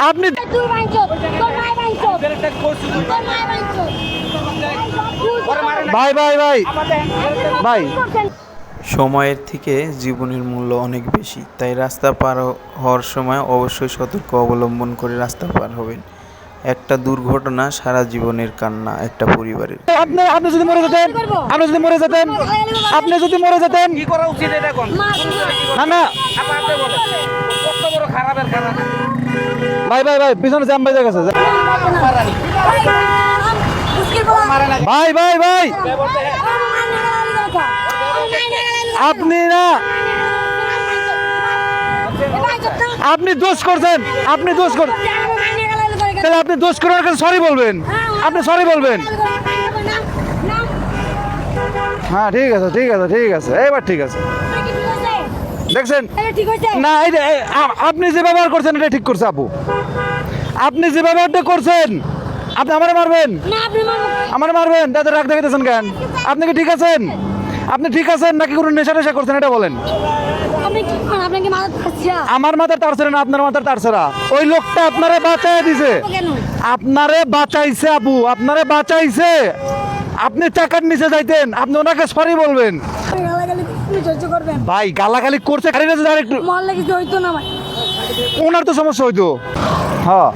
আপনি ভাই ভাই ভাই। ভাই। সময়ের থেকে জীবনের মূল্য অনেক বেশি তাই রাস্তা পার হওয়ার সময় অবশ্যই সতর্ক অবলম্বন করে রাস্তা পার হবেন। একটা দুর্ঘটনা সারা জীবনের কান্না একটা পরিবারের। আপনি আপনি যদি মরে যেতেন আপনি যদি মরে যেতেন আপনি যদি মরে যেতেন। কি করা উচিত এটা কোন? না না। আপনি বলেন। কত বড় খারাপের খারাপ ভাই ভাই ভাই, পিছনে জ্যাম বাজে গেছে ভাই ভাই ভাই। আপনি না, আপনি দোষ করছেন, আপনি দোষ কর তাহলে আপনি দোষ করার কাছে সরি বলবেন। আপনি সরি বলবেন। হ্যাঁ ঠিক আছে ঠিক আছে ঠিক আছে। এবার ঠিক আছে। দেখছেন? না আপনি যে ব্যবহার করছেন এটা ঠিক করছে আপু। আপনি যে ব্যবহারটা করছেন আপনি আমারে মারবেন? আমারে মারবেন? তাদের রাগ দেখাইতেছেন কেন? আপনি কি ঠিক আছেন? আপনি ঠিক আছেন নাকি কোনো নেশা টেশা করছেন এটা বলেন। আমার মাথার তার ছেড়ে না আপনার মাথার তার ছেড়া। ওই লোকটা আপনারে বাঁচাই দিছে। আপনারে বাঁচাইছে আপু। আপনারে বাঁচাইছে। আপনি টাকার নিচে যাইতেন আপনি ওনাকে সরি বলবেন। ভাই গালাগালি করছে খালি না একটু হইতো না ভাই। ওনার তো সমস্যা হইতো। হ্যাঁ।